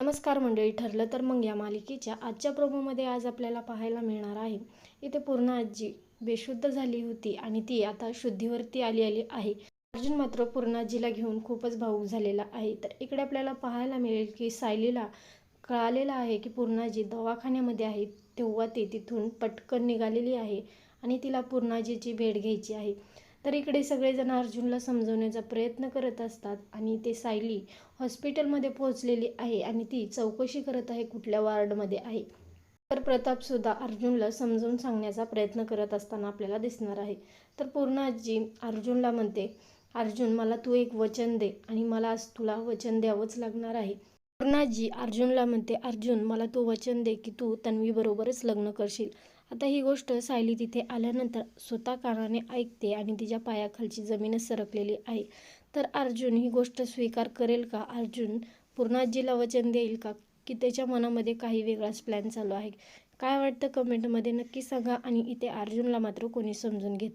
नमस्कार मंडळी ठरलं तर मग या मालिकेच्या आजच्या प्रोमोमध्ये आज आपल्याला पाहायला मिळणार आहे. इथे पूर्ण आजी बेशुद्ध झाली होती आणि ती आता शुद्धीवरती आली आली आहे. अर्जुन मात्र पूर्णाजीला घेऊन खूपच भावूक झालेला आहे. तर इकडे आपल्याला पाहायला मिळेल की सायलीला कळालेलं आहे की पूर्णाजी दवाखान्यामध्ये आहे. तेव्हा ती तिथून पटकन निघालेली आहे आणि तिला पूर्णाजीची भेट घ्यायची आहे. तर इकडे सगळेजण अर्जुनला समजवण्याचा प्रयत्न करत असतात आणि ते सायली हॉस्पिटलमध्ये पोहोचलेली आहे आणि ती चौकशी करत आहे कुठल्या वार्डमध्ये आहे. तर प्रतापसुद्धा अर्जुनला समजवून सांगण्याचा प्रयत्न करत असताना आपल्याला दिसणार आहे. तर पूर्ण आजी अर्जुनला म्हणते अर्जुन मला तू एक वचन दे आणि मला आज तुला वचन द्यावंच लागणार आहे. पूर्णाजी अर्जुनला म्हणते अर्जुन मला तू वचन दे की तू तन्वीबरोबरच लग्न करशील. आता ही गोष्ट सायली तिथे आल्यानंतर स्वतः कानाने ऐकते आणि तिच्या पायाखालची जमीनच सरकलेली आहे. तर अर्जुन ही गोष्ट स्वीकार करेल का? अर्जुन पूर्णाजीला वचन देईल का? की त्याच्या मनामध्ये काही वेगळाच प्लॅन चालू आहे. काय वाटतं कमेंटमध्ये नक्की सांगा आणि इथे अर्जुनला मात्र कोणी समजून घेत नाही